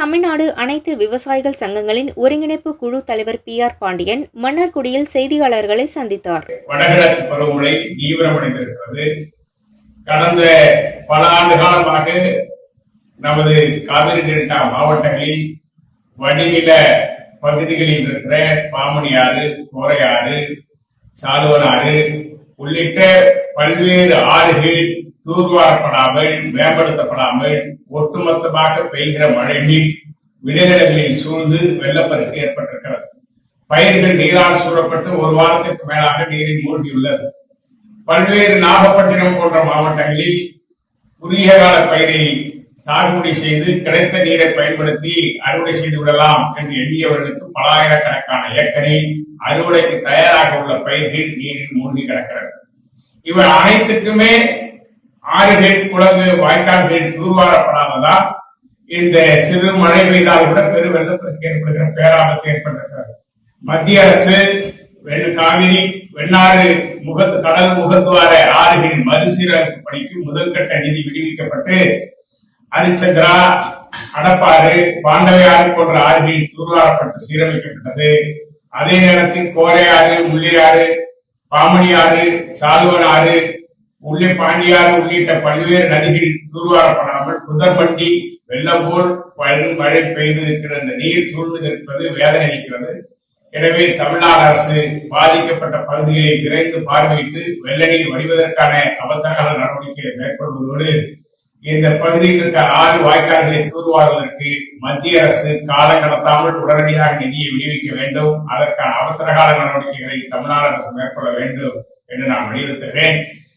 தமிழ்நாடு அனைத்து விவசாயிகள் சங்கங்களின் ஒருங்கிணைப்பு குழு தலைவர் பி ஆர் பாண்டியன் மன்னார்குடியில் செய்தியாளர்களை சந்தித்தார். வடகிழக்கு பருவமழை தீவிரமடைந்திருக்கிறது. கடந்த பல ஆண்டு காலமாக நமது காவிரி டெல்டா மாவட்டங்களில் வடிநில பகுதிகளில் இருக்கிற பாமணி ஆறு கோரையாறு சாலுவனாறு உள்ளிட்ட பல்வேறு ஆறுகள் தூர்வாரப்படாமல் மேம்படுத்தப்படாமல் ஒட்டுமொத்தமாக பெய்கிற மழை நீர் விளைநிலங்களில் சூழ்ந்து வெள்ளப்பெருக்கு ஏற்பட்டிருக்கிறது. பயிர்கள் நீரால் சூழப்பட்டு ஒரு வாரத்திற்கு மேலாக நீரில் மூழ்கியுள்ளது. பல்வேறு நாகப்பட்டினம் போன்ற மாவட்டங்களில் குறுகிய கால பயிரை சாகுபடி செய்து கிடைத்த நீரை பயன்படுத்தி அறுவடை செய்து விடலாம் என்று எண்ணியவர்களுக்கு பல ஆயிரக்கணக்கான ஏக்கரில் அறுவடைக்கு தயாராக உள்ள பயிர்கள் நீரில் மூழ்கி கிடக்கிறது. இவை அனைத்துக்குமே ஆறுகள் வாய்க்கால் வாய்க்கால்கள் தூர்வாரப்படாததால் இந்த சிறு மழை பெய்தால் கூட பெருவெள்ளத்திற்கு ஏற்படுகிற பேராபத்து ஏற்பட்டிருக்கிறது மத்திய அரசு காவிரி வெண்ணாறு முகத்து கடல் முகத்துவார ஆறுகளின் மறுசீரமைப்பு பணிக்கு முதற்கட்ட நிதி விடுவிக்கப்பட்டு அரிச்சந்திரா அடப்பாறு பாண்டவையாறு போன்ற ஆறுகளில் தூர்வாரப்பட்டு சீரமைக்கப்பட்டது. அதே நேரத்தில் கோரையாறு முள்ளையாறு பாமணியாறு சாலுவன் ஆறு உள்ளே உள்ளிட்ட பல்வேறு நதிகள் தூர்வாரப்படாமல் புதர்பண்டி வெள்ளம் போல் பழும் மழை பெய்து நிற்கிற இந்த நீர் சூழ்ந்து நிற்பது வேதனை அளிக்கிறது. எனவே தமிழ்நாடு அரசு பாதிக்கப்பட்ட பகுதிகளை விரைந்து பார்வையிட்டு வெள்ள நீர் வடிவதற்கான அவசரகால நடவடிக்கைகளை மேற்கொள்வதோடு இந்த பகுதியில் இருக்க ஆறு வாய்க்கால்களை தூர்வாருவதற்கு மத்திய அரசு காலம் கடத்தாமல் உடனடியாக நிதியை விடுவிக்க வேண்டும். அதற்கான அவசரகால நடவடிக்கைகளை தமிழ்நாடு அரசு மேற்கொள்ள வேண்டும் என்று நான் வலியுறுத்துகிறேன்.